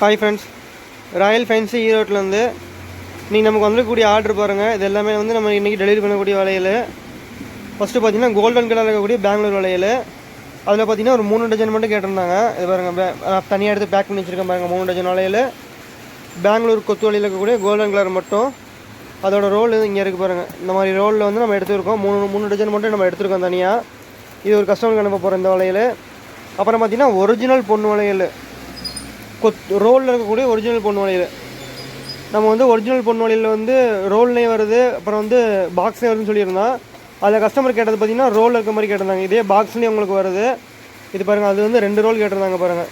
Hi friends royal fancy ஈரோட்லேருந்து நீங்கள் நமக்கு வந்துருக்கக்கூடிய ஆர்டர் பாருங்கள் இது எல்லாமே வந்து நம்ம இன்றைக்கி டெலிவரி பண்ணக்கூடிய வளையல். ஃபஸ்ட்டு பார்த்தீங்கன்னா கோல்டன் கலர் இருக்கக்கூடிய பெங்களூர் வளையல். அதில் பார்த்தீங்கன்னா ஒரு மூணு டஜன் மட்டும் கேட்டிருந்தாங்க. இது பாருங்கள் தனியாக எடுத்து பேக் பண்ணி வச்சுருக்கேன் பாருங்கள் மூணு டஜன் வளையல். பெங்களூர் கொத்து வழியில் இருக்கக்கூடிய கோல்டன் கலர் மட்டும். அதோட ரோல் இங்கே இருக்குது பாருங்கள் இந்த மாதிரி ரோலில் வந்து நம்ம எடுத்துருக்கோம். மூணு மூணு டஜன் மட்டும் நம்ம எடுத்துருக்கோம் தனியாக இது ஒரு கஸ்டமருக்கு அனுப்ப போகிறோம் இந்த வளையல். அப்புறம் பார்த்தீங்கன்னா ஒரிஜினல் பொண்ணு வளையல். கொத் ரோலில் இருக்கக்கூடிய ஒரிஜினல் பொண்ணு வளையல். நம்ம வந்து ஒரிஜினல் பொன் வளையல் வந்து ரோல்லையும் வருது அப்புறம் வந்து பாக்ஸ்லேயும் வருதுன்னு சொல்லியிருந்தோம் அதில் கஸ்டமர் கேட்டது பார்த்தீங்கன்னா ரோல் இருக்க மாதிரி கேட்டிருந்தாங்க. இதே பாக்ஸ்லேயும் உங்களுக்கு வருது. இது பாருங்கள் அது வந்து ரெண்டு ரோல் கேட்டிருந்தாங்க பாருங்கள்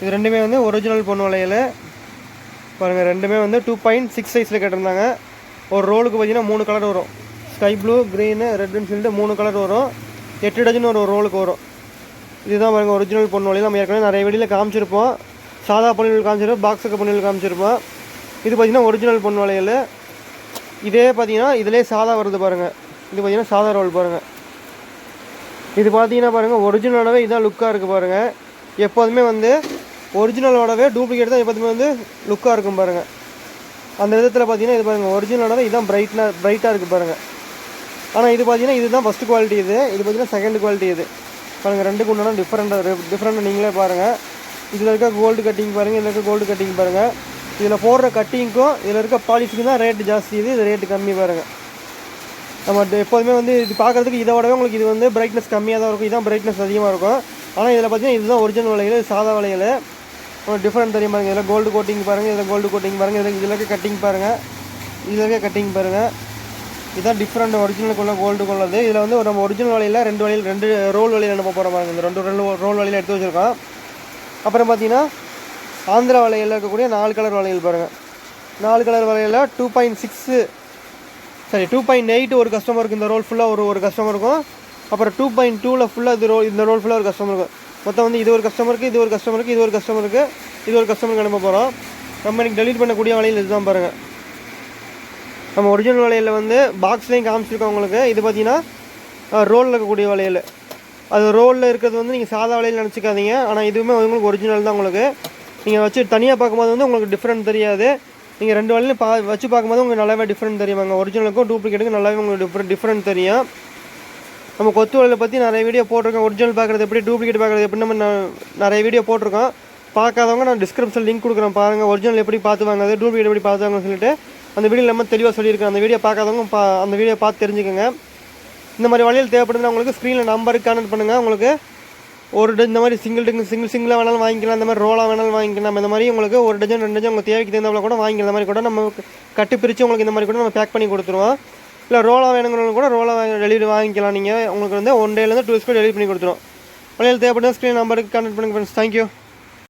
இது ரெண்டுமே வந்து ஒரிஜினல் பொண்ணு வளையல். பாருங்கள் ரெண்டுமே வந்து டூ பாயிண்ட் சிக்ஸ் சைஸில் கேட்டிருந்தாங்க. ஒரு ரோலுக்கு பார்த்தீங்கன்னா மூணு கலர் வரும். ஸ்கை ப்ளூ க்ரீனு ரெட்டுன்னு சொல்லிட்டு மூணு கலர் வரும். எட்டு டஜன் ஒரு ரோலுக்கு வரும். இதுதான் பாருங்கள் ஒரிஜினல் பொண்ணு வளையல். நம்ம ஏற்கனவே நிறைய வெளியில் காமிச்சிருப்போம். சாதா பொண்ணுகள் காமிச்சிருப்போம் பாக்ஸுக்கு பொண்ணுகள் காமிச்சிருப்போம் இது பார்த்தீங்கன்னா ஒரிஜினல் பொண்ணு வளையல். இதே பார்த்தீங்கன்னா இதிலே சாதா வருது பாருங்கள் இது பார்த்தீங்கன்னா சாதா ரோல் பாருங்கள் இது பார்த்தீங்கன்னா பாருங்கள் ஒரிஜினலோடவே இதான் லுக்காக இருக்குது பாருங்கள் எப்போதுமே வந்து ஒரிஜினலோடவே டூப்ளிகேட் தான் எப்போதுமே வந்து லுக்காக இருக்கும் பாருங்கள் அந்த விதத்தில் பார்த்தீங்கன்னா இது பாருங்கள் ஒரிஜினலோடவே இதுதான் பிரைட்னா பிரைட்டாக இருக்குது பாருங்கள் ஆனால் இது பார்த்தீங்கன்னா இதுதான் ஃபஸ்ட்டு குவாலிட்டி இது. இது பார்த்தீங்கன்னா செகண்ட் குவாலிட்டி இது. பாருங்கள் ரெண்டுக்கு உண்டான டிஃப்ரெண்ட்டாக டிஃப்ரெண்ட்டாக நீங்களே பாருங்கள் இதில் இருக்க கோல்டு கட்டிங் பாருங்கள் இதில் இருக்க கோல்டு கட்டிங் பாருங்கள் இதில் போடுற கட்டிங்க்கும் இதில் இருக்க பாலிஷுக்கும் தான் ரேட்டு ஜாஸ்தி இது இது ரேட்டு கம்மி பாருங்கள் நம்ம எப்போதுமே வந்து இது பார்க்குறதுக்கு இதோடவே உங்களுக்கு இது வந்து பிரைட்னஸ் கம்மியாக தான் இருக்கும். இதுதான் பிரைட்னஸ் அதிகமாக இருக்கும். ஆனால் இதில் பார்த்தீங்கன்னா இதுதான் ஒரிஜினல் வளையல் இது சாதா வளையல் டிஃப்ரெண்ட் தெரியும் பாருங்கள் இதில் கோல்டு கோட்டிங் பாருங்கள் இதில் கோல்டு கோட்டிங் பாருங்கள் இதில் இதில் இருக்க கட்டிங் பாருங்கள் இதில் இருக்க கட்டிங் பாருங்கள் இதுதான் டிஃப்ரெண்ட் ஒரிஜினலுக்குள்ள கோல்டு உள்ளது. இதில் வந்து நம்ம ஒரிஜினல் வலையில் ரெண்டு வலையில் ரெண்டு ரோல் வலையில் அனுப்ப போகிற பாருங்க இந்த ரெண்டு ரெண்டு ரோல் வலையில் எடுத்து வச்சுருக்கோம். அப்புறம் பார்த்தீங்கன்னா ஆந்திரா வலையில் இருக்கக்கூடிய நாலு கலர் வளையல் பாருங்கள் நாலு கலர் வலையில் டூ பாயிண்ட் சிக்ஸு சரி டூ பாயிண்ட் எயிட் ஒரு கஸ்டமருக்கு இந்த ரோல் ஃபுல்லாக ஒரு ஒரு கஸ்டமருக்கும் அப்புறம் டூ பாயிண்ட் டூவில் ஃபுல்லாக இது ரோல் இந்த ரோல் ஃபுல்லாக ஒரு கஸ்டமருக்கு மொத்தம் வந்து இது ஒரு கஸ்டமருக்கு இது ஒரு கஸ்டமருக்கு இது ஒரு கஸ்டமருக்கு இது ஒரு கஸ்டமருக்கு அனுப்ப போகிறோம் நம்ம இன்னைக்கு டெலிட் பண்ணக்கூடிய வலையில் இதுதான் பாருங்கள் நம்ம ஒரிஜினல் வளையலில் வந்து பாக்ஸ்லேயும் காமிச்சிருக்கோம் உங்களுக்கு. இது பார்த்தீங்கன்னா ரோலில் இருக்கக்கூடிய வளையல் அது ரோலில் இருக்கிறது வந்து நீங்கள் சாதா வலையில் நினச்சிக்காதீங்க. ஆனால் இதுவுமே உங்களுக்கு ஒரிஜினல் தான் உங்களுக்கு. நீங்கள் வச்சு தனியாக பார்க்கும்போது வந்து உங்களுக்கு டிஃப்ரெண்ட் தெரியாது. நீங்கள் ரெண்டு வலையிலும் பா வச்சு பார்க்கும்போது உங்களுக்கு நல்லாவே டிஃப்ரெண்ட் தெரியுமாங்க ஒரிஜினலுக்கும் டூப்ளிகேட்டுக்கும் நல்லாவே உங்களுக்கு டிஃப்ரெண்ட் டிஃப்ரெண்ட் தெரியும். நம்ம கொத்து வலையில் பற்றி நிறைய வீடியோ போட்டிருக்கோம். ஒரிஜினல் பார்க்குறது எப்படி டூப்ளிகேட் பார்க்குறது எப்படி நம்ம நிறைய வீடியோ போட்டிருக்கோம். பார்க்காதவங்க நான் டிஸ்கிரிப்ஷன் லிங்க் கொடுக்குறேன். பாருங்கள் ஒரிஜினல் எப்படி பார்த்து வாங்குறது டூப்ளிகேட் எப்படி பார்த்து வாங்கன்னு சொல்லிட்டு அந்த வீடியோ நம்ம தெளிவாக சொல்லியிருக்கேன். அந்த வீடியோ பார்க்காதவங்க பா அந்த வீடியோ பார்த்து தெரிஞ்சுக்கோங்க. இந்த மாதிரி வழியில் தேவைப்படுதுன்னா உங்களுக்கு ஸ்க்ரீனில் நம்பருக்கு கனெக்ட் பண்ணுங்கள் உங்களுக்கு ஒரு டஜன் இந்த மாதிரி சிங்கிள் டஜன் சிங்கிள் சிங்கிளாக வேணாலும் வாங்கிக்கலாம். இந்த மாதிரி ரோலாக வேணாலும் வாங்கிக்கலாம். இந்த மாதிரி உங்களுக்கு ஒரு டஜன் ரெண்டு டஜன் உங்கள் தேவைக்கு தகுந்தாப்புல கூட வாங்கிக்கிற இந்த மாதிரி கூட நம்ம கட்டு பிரித்து உங்களுக்கு இந்த மாதிரி கூட நம்ம பேக் பண்ணி கொடுத்துருவோம். இல்லை ரோலாக வேணுங்கிறவங்க கூட ரோலாக டெலிவரி வாங்கிக்கலாம். நீங்கள் உங்களுக்கு வந்து ஒன் டேலேருந்து டூ டேஸ்க்கு டெலிவரி பண்ணி கொடுத்துருவோம் வழியில் தேவைப்படுதா ஸ்க்ரீன் நம்பருக்கு கனெக்ட் பண்ணுங்கள் ஃப்ரெண்ட்ஸ் தேங்க்யூ